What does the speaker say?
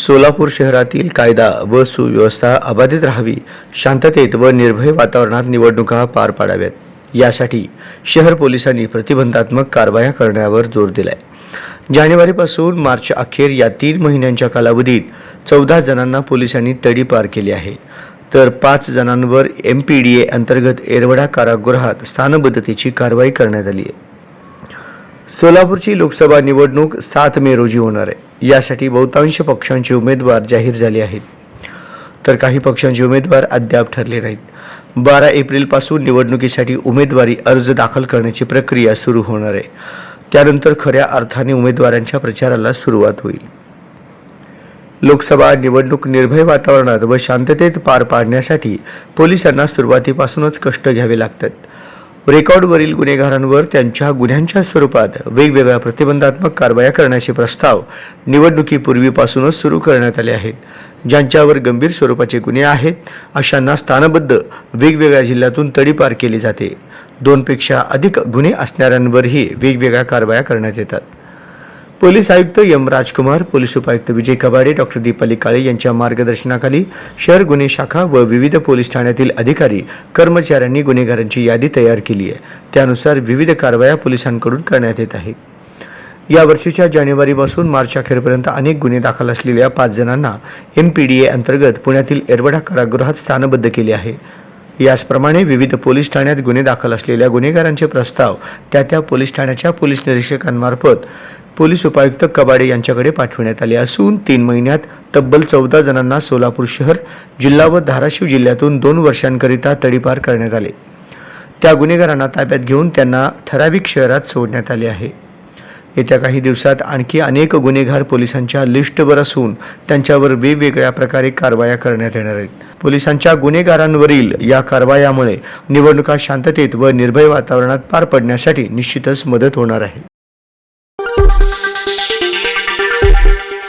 सोलापूर शहरातील कायदा व सुव्यवस्था अबाधित राहावी शांततेत व निर्भय वातावरणात निवडणुका पार पाडाव्यात. यासाठी शहर पोलिसांनी प्रतिबंधात्मक कारवाया करण्यावर जोर दिलाय. जानेवारीपासून मार्च अखेर या तीन महिन्यांच्या कालावधीत चौदा जणांना पोलिसांनी तडी पार केली आहे. तर पाच जणांवर एम पी डी ए अंतर्गत एरवडा कारागृहात स्थानबद्धतेची कारवाई करण्यात आली आहे. सोलापूरची लोकसभा निवडणूक सात मे रोजी होणार आहे. यासाठी बहुतांश पक्षांचे उमेदवार जाहीर झाले आहेत. तर काही पक्षांचे उमेदवार अद्याप ठरले नाहीत. बारा एप्रिलपासून निवडणुकीसाठी उमेदवारी अर्ज दाखल करण्याची प्रक्रिया सुरू होणार आहे. त्यानंतर खऱ्या अर्थाने उमेदवारांच्या प्रचाराला सुरुवात होईल. लोकसभा निवडणूक निर्भय वातावरणात व शांततेत पार पाडण्यासाठी पोलिसांना सुरुवातीपासूनच कष्ट घ्यावे लागतात. रेकॉर्डवरील गुन्हेगारांवर त्यांच्या गुन्ह्यांच्या स्वरूपात वेगवेगळ्या प्रतिबंधात्मक कारवाया करण्याचे प्रस्ताव निवडणुकीपूर्वीपासूनच सुरू करण्यात आले आहेत. ज्यांच्यावर गंभीर स्वरूपाचे गुन्हे आहेत अशांना स्थानबद्ध वेगवेगळ्या जिल्ह्यातून तडीपार केली जाते. दोनपेक्षा अधिक गुन्हे असणाऱ्यांवरही वेगवेगळ्या कारवाया करण्यात येतात. पोलीस आयुक्त एम राजकुमार पोलीस उपायुक्त विजय कबाडे डॉक्टर दीपाली काळे यांच्या मार्गदर्शनाखाली शहर गुन्हे शाखा व विविध पोलीस ठाण्यातील अधिकारी कर्मचाऱ्यांनी गुन्हेगारांची यादी तयार केली आहे. त्यानुसार विविध कारवाया पोलिसांकडून करण्यात येत आहे. या वर्षीच्या जानेवारीपासून मार्च अखेरपर्यंत अनेक गुन्हे दाखल असलेल्या पाच जणांना एम पी डी ए अंतर्गत पुण्यातील एरवडा कारागृहात स्थानबद्ध केले आहे. याचप्रमाणे विविध पोलीस ठाण्यात गुन्हे दाखल असलेल्या गुन्हेगारांचे प्रस्ताव त्या त्या पोलीस ठाण्याच्या पोलीस निरीक्षकांमार्फत पोलीस उपायुक्त कबाडे यांच्याकडे पाठविण्यात आले असून तीन महिन्यात तब्बल चौदा जणांना सोलापूर शहर जिल्हा व धाराशिव जिल्ह्यातून दोन वर्षांकरिता तडीपार करण्यात आले. त्या गुन्हेगारांना ताब्यात घेऊन त्यांना ठराविक शहरात सोडण्यात आले आहे. येत्या काही दिवसात आणखी अनेक गुन्हेगार पोलिसांच्या लिस्टवर असून त्यांच्यावर वेगवेगळ्या प्रकारे कारवाया करण्यात येणार आहेत. पोलिसांच्या गुन्हेगारांवरील या कारवायामुळे निवडणुका शांततेत व निर्भय वातावरणात पार पडण्यासाठी निश्चितच मदत होणार आहे.